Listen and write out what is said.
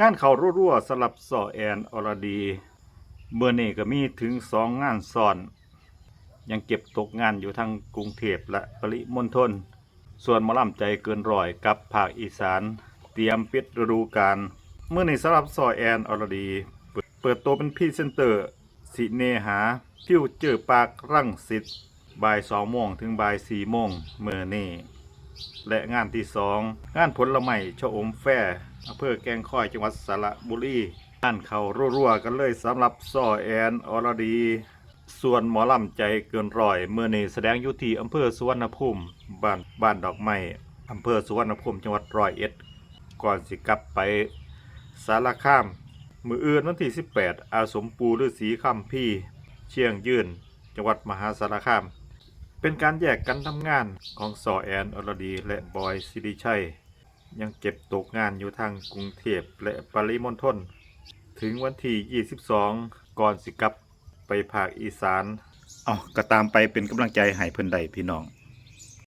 งานเขารั่วๆสลับสอแอนอรดีเมื่อนี้ก็มีถึงสองงานซ้อน ยังเก็บตกงานอยู่ทั้งกรุงเทพและปริมณฑลส่วนมอลำใจเกินร้อยกับภาคอีสาน เตรียมปิดฤดูกาลเมื่อนี้สลับสอแอนอรดี เปิดตัวเป็นพรีเซนเตอร์ สิเนหา ฟิวเจอร์ปาก รังสิตบ่ายสองโมงถึงบ่ายสี่โมงเมื่อนี้ และงานที่สองงานผลไม้ชะอมแฟอำเภอแกงค่อยจังหวัดสระบุรีงานเขารัวๆกันเลยสำหรับซ่อแอนอรดี ส่วนหมอลำใจเกินร้อยเมื่อนี้แสดงอยู่ที่อำเภอสุวรรณภูมิบ้านบ้านดอกไม้อำเภอสุวรรณภูมิจังหวัดร้อยเอ็ด ก่อนสิกลับไปสารคาม มืออื่นวันที่ 18 อาสมปูฤาษีคำพี่ เชียงยืน จังหวัดมหาสารคาม เป็นการแยกกันทำงานของสอแอนอรดี และบอยสิริชัย ยังเก็บตกงานอยู่ทางกรุงเทพและปริมณฑลถึงวันที่ 22 ก่อนสิกลับไปภาคอีสาน เอาก็ตามไปเป็นกำลังใจให้เพิ่นใดพี่น้อง